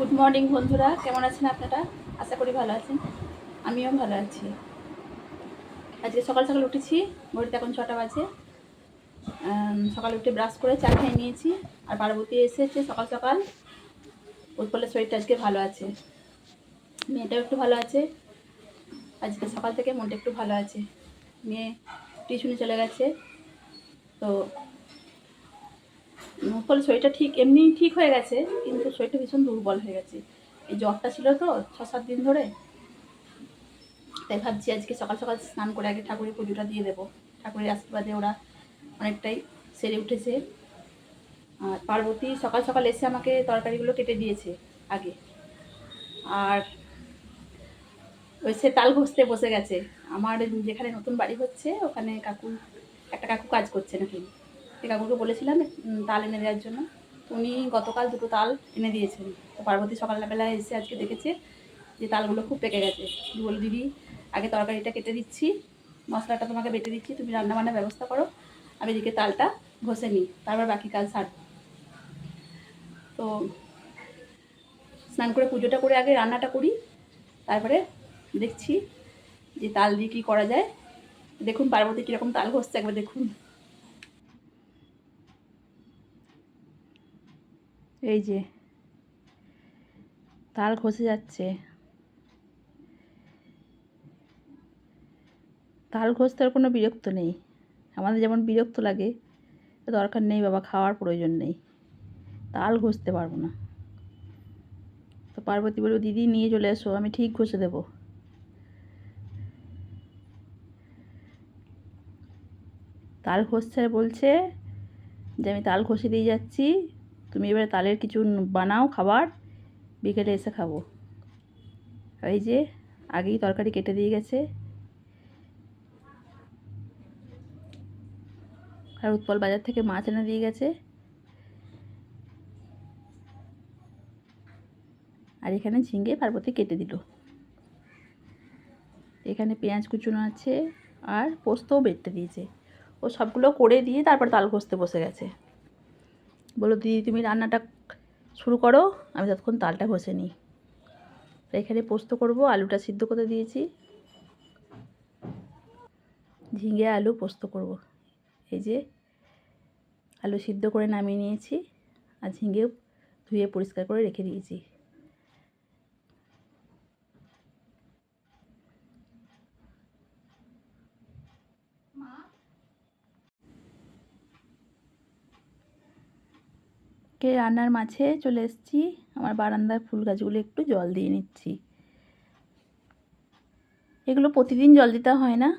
Good morning বন্ধুরা। কেমন আছেন আপনারা? আশা করি ভালো আছেন। আমিও ভালো আছি। আজকে সকাল সকাল উঠেছি, ঘড়িতে এখন ছটা বাজে। সকাল উঠে ব্রাশ করে চা খেয়ে নিয়েছি, আর পার্বতী এসেছে সকাল সকাল। উৎপলের শরীরটা আজকে ভালো আছে। মেয়েটাও একটু ভালো আছে। আজকে সকাল থেকে মনটা একটু ভালো আছে। মেয়ে টিউশনে চলে গেছে। তো উৎপল শরীরটা ঠিক, এমনি ঠিক হয়ে গেছে, কিন্তু শরীরটা ভীষণ দুর্বল হয়ে গেছে। এই জ্বরটা ছিল তো ছ সাত দিন ধরে। তাই ভাবছি আজকে সকাল সকাল স্নান করে আগে ঠাকুরের পুজোটা দিয়ে দেবো। ঠাকুরের আশীর্বাদে ওরা অনেকটাই সেরে উঠেছে। আর পার্বতী সকাল সকাল এসে আমাকে তরকারিগুলো কেটে দিয়েছে আগে। আর ওই সে তাল ঘষতে বসে গেছে। আমার যেখানে নতুন বাড়ি হচ্ছে, ওখানে কাকু, একটা কাকু কাজ করছে নাকি। কাকুকে বলেছিলাম তাল এনে দেওয়ার জন্য। উনি গতকাল দুটো তাল এনে দিয়েছেন। তো পার্বতী সকালবেলায় এসে আজকে দেখেছে যে তালগুলো খুব পেকে গেছে। বলে, দিদি, আগে তরকারিটা কেটে দিচ্ছি। মশলাটা তোমাকে বেটে দিচ্ছি। তুমি রান্নাবান্নার ব্যবস্থা করো। আমি এদিকে তালটা ঘষে নিই। তারপর বাকি কাজ সারব। তো স্নান করে পুজোটা করে আগে রান্নাটা করি। তারপরে দেখছি যে তাল দিয়ে কী করা যায়। দেখুন পার্বতী কীরকম তাল ঘষছে, একবার দেখুন। এই যে, তাল খসে যাচ্ছে। তাল আর কোনো বিরক্ত নেই। আমাদের যেমন বিরক্ত লাগে দরকার নেই বাবা, খাওয়ার প্রয়োজন নেই। তাল ঘষতে পারব না। তো পার্বতী বলব দিদি, নিয়ে চলে এসো, আমি ঠিক ঘষে দেবো। তাল ঘষছে বলছে যে, আমি তাল ঘষে দিয়ে যাচ্ছি তুমি এবারে তালের কিছু বানাও খাবার, বিকেলে এসে খাব। এই যে, আগেই তরকারি কেটে দিয়ে গেছে। আর উৎপল বাজার থেকে মাছ এনে দিয়ে গেছে। আর এখানে ঝিঙ্গে পার্বতী কেটে দিল। এখানে পেঁয়াজ কুচুনো আছে, আর পোস্তও বেটে দিয়েছে। ও সবগুলো করে দিয়ে তারপর তাল ঘষতে বসে গেছে। বলো, দিদি, তুমি রান্নাটা শুরু করো, আমি ততক্ষণ তালটা ঘষে নিই। এখানে পোস্ত করব, আলুটা সিদ্ধ করে দিয়েছি। ঝিঙে, আলু পোস্ত করব। এই যে আলু সিদ্ধ করে নামিয়ে নিয়েছি, আর ঝিঙে ধুয়ে পরিষ্কার করে রেখে দিয়েছি। রান্নার মাঝে চলে এসেছি। আমার বারান্দার ফুল গাছগুলো একটু জল দিয়ে নিচ্ছি। এগুলো প্রতিদিন জল দিতে হয় না।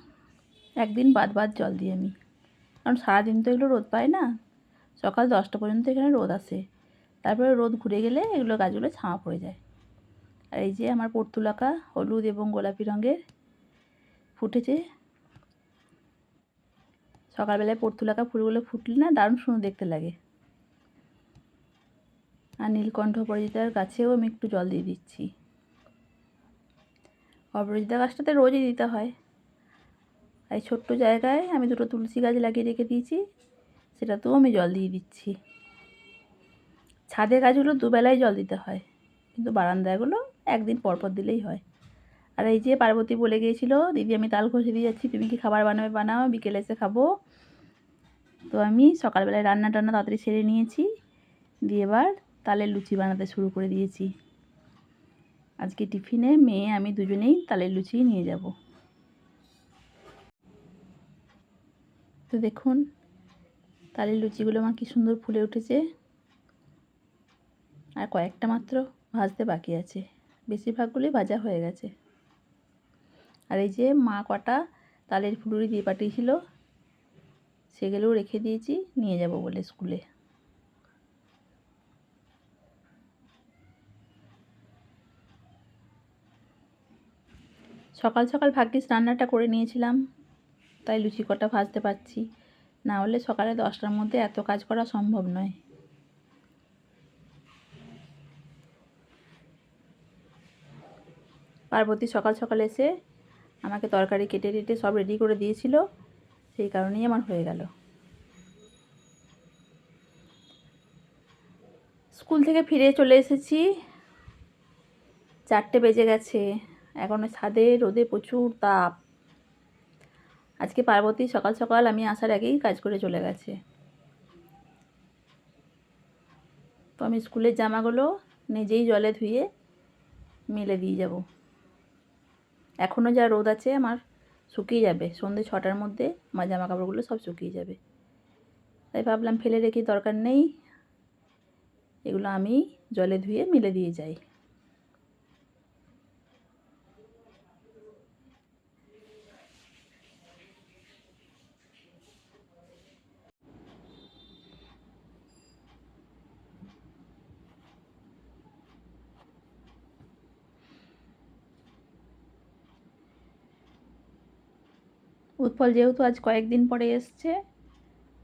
একদিন বাদ বাদ জল দিই আমি। কারণ সারাদিন তো এগুলো রোদ পায় না। সকাল দশটা পর্যন্ত এখানে রোদ আসে তারপরে রোদ ঘুরে গেলে এগুলো গাছগুলো ছাওয়া পড়ে যায়। আর এই যে আমার পর্তুলাকা হলুদ এবং গোলাপি রঙের ফুটেছে। সকালবেলায় পর্তুলাকা ফুলগুলো ফুটলে না দারুণ সুন্দর দেখতে লাগে। আর নীলকণ্ঠ অপরাজিতার গাছেও আমি একটু জল দিয়ে দিচ্ছি। অপরাজিতা গাছটাতে রোজই দিতে হয়। এই ছোট্ট জায়গায় আমি দুটো তুলসী গাছ লাগিয়ে রেখে দিয়েছি, সেটাতেও আমি জল দিয়ে দিচ্ছি। ছাদে গাছগুলো দুবেলায় জল দিতে হয়, কিন্তু বারান্দাগুলো একদিন পর পর দিলেই হয়। আর এই যে পার্বতী বলে গিয়েছিল, দিদি, আমি তাল ঘষে দিয়ে যাচ্ছি, তুমি কি খাবার বানাবে? বানাও, বিকেলে এসে খাব। তো আমি সকালবেলায় রান্না টান্না তাড়াতাড়ি সেরে নিয়েছি। দিয়ে এবার তালের লুচি বানাতে শুরু করে দিয়েছি। আজকে টিফিনে মেয়ে, আমি দুজনেই তালের লুচি নিয়ে যাব। তো দেখুন, তালের লুচিগুলো আমার কি সুন্দর ফুলে উঠেছে। আর কয়েকটা মাত্র ভাজতে বাকি আছে। বেশিরভাগগুলোই ভাজা হয়ে গেছে। আর এই যে মা কটা তালের ফুলুরি দিয়ে পাঠিয়েছিল, সেগুলোও রেখে দিয়েছি, নিয়ে যাব বলে স্কুলে। সকাল সকাল ভাগ্যিস রান্নাটা করে নিয়েছিলাম, তাই লুচি কটা ভাজতে পারছি। না হলে সকালে দশটার মধ্যে এত কাজ করা সম্ভব নয়। পার্বতী সকাল সকাল এসে আমাকে তরকারি কেটে টেটে সব রেডি করে দিয়েছিল, সেই কারণেই আমার হয়ে গেল। স্কুল থেকে ফিরে চলে এসেছি, চারটে বেজে গেছে। এখনও ছাদে রোদে প্রচুর তাপ। আজকে পার্বতী সকাল সকাল আমি আসার আগেই কাজ করে চলে গেছে। তো আমি স্কুলের জামাগুলো নিজেই জলে ধুয়ে মেলে দিয়ে যাব। এখনও যা রোদ আছে আমার শুকিয়ে যাবে। সন্ধ্যে ছটার মধ্যে আমার জামা কাপড়গুলো সব শুকিয়ে যাবে। তাই ভাবলাম ফেলে রেখে দরকার নেই। এগুলো আমি জলে ধুয়ে মেলে দিয়ে যাই। উৎপল যেহেতু আজ কয়েকদিন পরে এসছে,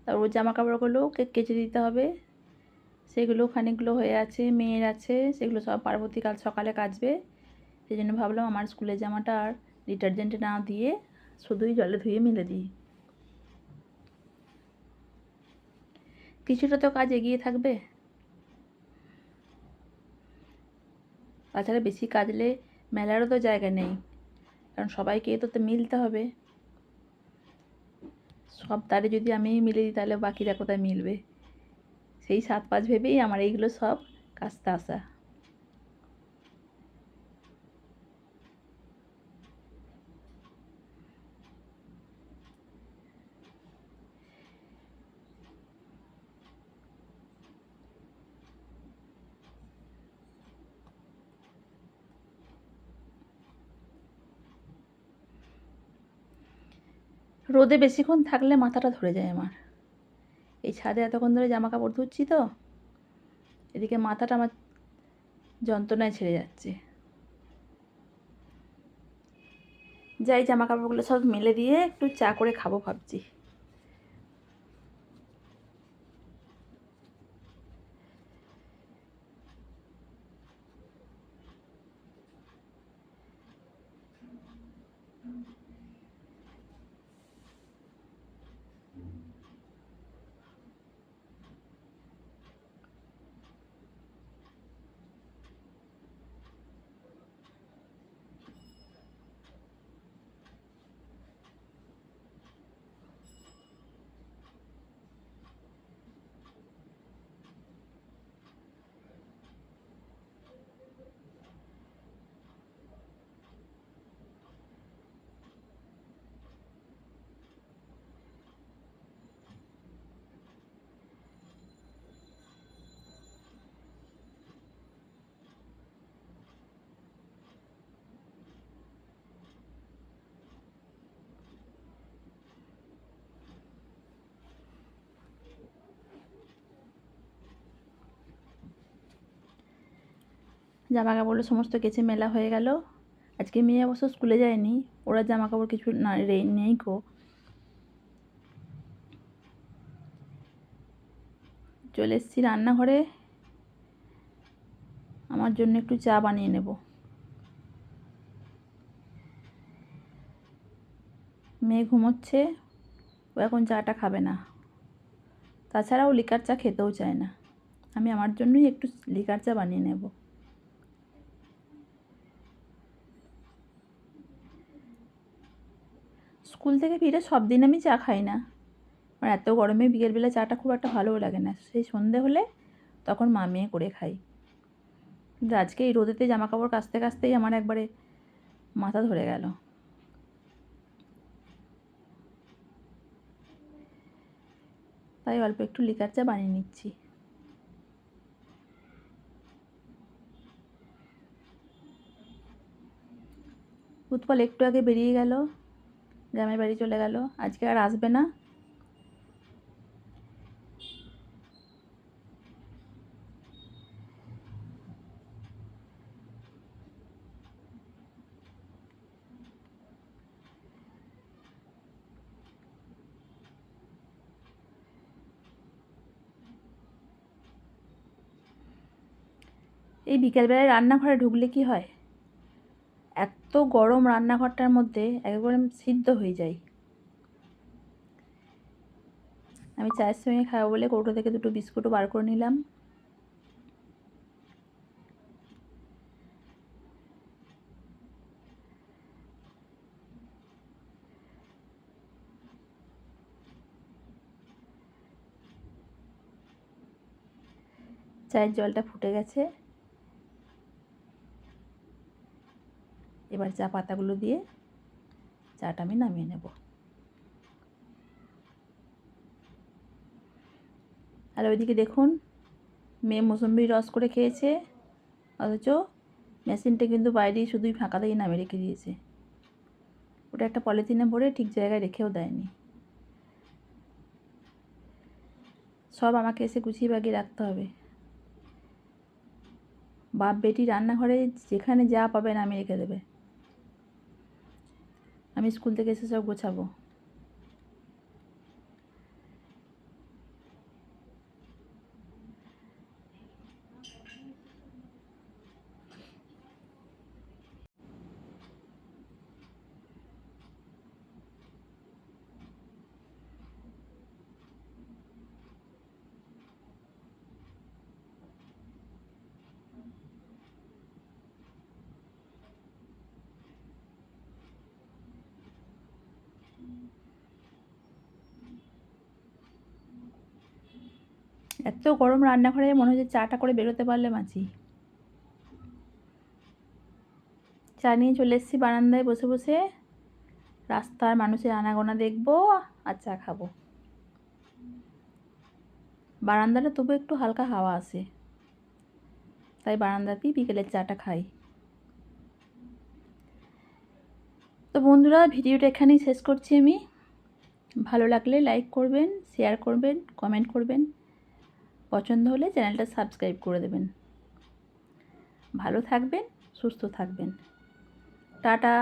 তার ওর জামা কাপড়গুলো কেচে দিতে হবে। সেগুলো খানিকগুলো হয়ে আছে, মেয়ের আছে, সেগুলো সব পার্বতী কাল সকালে কাচবে। সেই জন্য ভাবলাম আমার স্কুলের জামাটা আর ডিটারজেন্টে না দিয়ে শুধুই জলে ধুয়ে মিলে দিই। কিছুটা তো কাজ এগিয়ে থাকবে। তাছাড়া বেশি কাজলে মেলারও তো জায়গা নেই, কারণ সবাইকে তো মিলতে হবে। সব তারে যদি আমি মিলে দিই, তাহলে বাকিরা কোথায় মিলবে? সেই সাত পাঁচ ভেবেই আমার এইগুলো সব কাস্তে আসা। রোদে বেশিক্ষণ থাকলে মাথাটা ধরে যায় আমার। এই ছাদে এতক্ষণ ধরে জামা কাপড় ধুচ্ছি তো, এদিকে মাথাটা আমার যন্ত্রণায় ছেড়ে যাচ্ছে। যাই জামা কাপড়গুলো সব মেলে দিয়ে একটু চা করে খাব ভাবছি। জামা কাপড়গুলো সমস্ত কেচে মেলা হয়ে গেল। আজকে মেয়ে অবশ্য স্কুলে যায়নি। ওরা জামা কাপড় কিছু না নেই কো চলে এসেছি রান্নাঘরে। আমার জন্য একটু চা বানিয়ে নেব। মেয়ে ঘুমোচ্ছে, ও এখন চাটা খাবে না। তাছাড়াও লিকার চা খেতেও চায় না। আমি আমার জন্যই একটু লিকার চা বানিয়ে নেব। স্কুল থেকে ফিরে সব দিন আমি চা খাই না। আর এত গরমে বিকেলবেলা চাটা খুব একটা ভালোও লাগে না। সেই সন্ধে হলে তখন মা মেয়ে করে খাই। কিন্তু আজকে এই রোদেতে জামা কাপড় কাচতে কাচতেই আমার একবারে মাথা ধরে গেল। তাই অল্প একটু লিকার চা বানিয়ে নিচ্ছি। উৎপল একটু আগে বেরিয়ে গেল। গ্রামের বাড়ি চলে গেল। আজকে আর আসবে না। এই বিকেলবেলায় রান্নাঘরে ঢুকলে কি হয়? গরম রান্নাঘরটার মধ্যে একেবারে সিদ্ধ হয়ে যাই আমি চায়ের সঙ্গে খাব বলে কৌটো থেকে দুটো বিস্কুটও বার করে নিলাম। চায়ের জলটা ফুটে গেছে। এবার চা পাতাগুলো দিয়ে চাটা আমি নামিয়ে নেব। আর ওইদিকে দেখুন, মেয়ে মোসম্বির রস করে খেয়েছে, অথচ মেশিনটা কিন্তু বাইরেই শুধুই ফাঁকা দিয়ে নামিয়ে রেখে দিয়েছে। ওটা একটা পলিথিনে ভরে ঠিক জায়গায় রেখেও দেয়নি। সব আমাকে এসে গুছিয়ে বাগিয়ে রাখতে হবে। বাপ, বেটি, রান্নাঘরে যেখানে যা পাবে আমি রেখে দেবে। আমি স্কুল থেকে এসে সব গোছাবো। এত গরম রান্নাঘরে মনে হচ্ছে চাটা করে বেরোতে পারলে মাছি। চা নিয়ে চলে এসেছি বারান্দায় বসে বসে। রাস্তার মানুষের আনাগোনা দেখব আর চা খাব। বারান্দাটা তবু একটু হালকা হাওয়া আসে তাই বারান্দাতেই বিকেলের চাটা খাই। তো বন্ধুরা, ভিডিওটা এখানেই শেষ করছি আমি। ভালো লাগলে লাইক করবেন শেয়ার করবেন কমেন্ট করবেন। পছন্দ হলে চ্যানেলটা সাবস্ক্রাইব করে দেবেন। ভালো থাকবেন সুস্থ থাকবেন। টাটা।